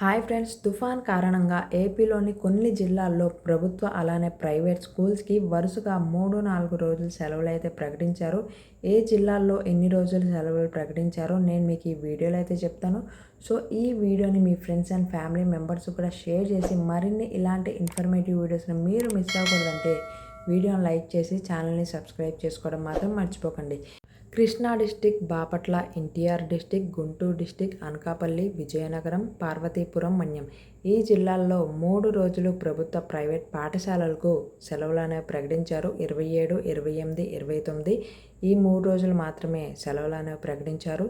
Hi friends తుఫాన్ కారణంగా ఏపీలోని కొన్ని జిల్లాల్లో ప్రభుత్వ అలానే ప్రైవేట్ స్కూల్స్కి వరుసగా మూడు నాలుగు రోజులు సెలవులు అయితే ప్రకటించారు. ఏ జిల్లాల్లో ఎన్ని రోజులు సెలవులు ప్రకటించారో నేను మీకు ఈ వీడియోలో అయితే చెప్తాను. సో ఈ వీడియోని మీ ఫ్రెండ్స్ అండ్ ఫ్యామిలీ మెంబర్స్ కూడా షేర్ చేసి మరిన్ని ఇలాంటి ఇన్ఫర్మేటివ్ వీడియోస్ని మీరు మిస్ అవ్వకూడదంటే వీడియోని లైక్ చేసి ఛానల్ని సబ్స్క్రైబ్ చేసుకోవడం మాత్రం మర్చిపోకండి. Krishna district Bapatla NTR district Guntur district Anakapalli Vizianagaram Parvathipuram Manyam. ఈ జిల్లాల్లో మూడు రోజులు ప్రభుత్వ ప్రైవేట్ పాఠశాలలకు సెలవులను ప్రకటించారు. ఇరవై ఏడు ఇరవై ఎనిమిది ఇరవై తొమ్మిది ఈ మూడు రోజులు మాత్రమే సెలవులను ప్రకటించారు.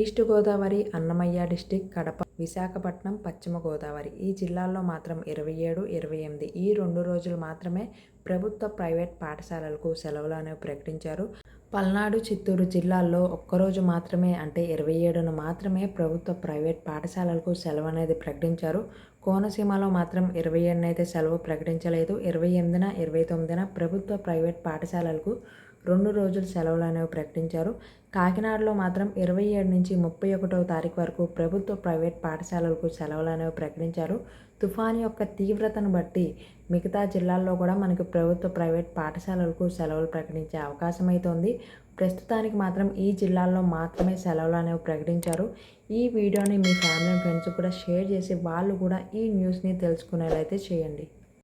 ఈస్ట్ గోదావరి అన్నమయ్య డిస్టిక్ కడప విశాఖపట్నం పశ్చిమ గోదావరి ఈ జిల్లాల్లో మాత్రం ఇరవై ఏడు ఇరవై ఎనిమిది ఈ రెండు రోజులు మాత్రమే ప్రభుత్వ ప్రైవేట్ పాఠశాలలకు సెలవులను ప్రకటించారు. పల్నాడు చిత్తూరు జిల్లాల్లో ఒక్కరోజు మాత్రమే అంటే ఇరవై ఏడున మాత్రమే ప్రభుత్వ ప్రైవేట్ పాఠశాలలకు సెలవు అనేది ప్రకటించారు. కోనసీమలో మాత్రం ఇరవై ఏడునైతే సెలవు ప్రకటించలేదు. ఇరవై ఎనిమిదిన ఇరవై తొమ్మిదిన ప్రభుత్వ ప్రైవేట్ పాఠశాలలకు రెండు రోజులు సెలవులు అనేవి ప్రకటించారు. కాకినాడలో మాత్రం ఇరవై ఏడు నుంచి ముప్పై ఒకటవ తారీఖు వరకు ప్రభుత్వ ప్రైవేట్ పాఠశాలలకు సెలవులు అనేవి ప్రకటించారు. తుఫాన్ యొక్క తీవ్రతను బట్టి మిగతా జిల్లాల్లో కూడా మనకి ప్రభుత్వ ప్రైవేట్ పాఠశాలలకు సెలవులు ప్రకటించే అవకాశం అయితే ఉంది. ప్రస్తుతానికి మాత్రం ఈ జిల్లాల్లో మాత్రమే సెలవులు అనేవి ప్రకటించారు. ఈ వీడియోని మీ ఫ్యామిలీ ఫ్రెండ్స్ కూడా షేర్ చేసి వాళ్ళు కూడా ఈ న్యూస్ని తెలుసుకునేలా అయితే చేయండి.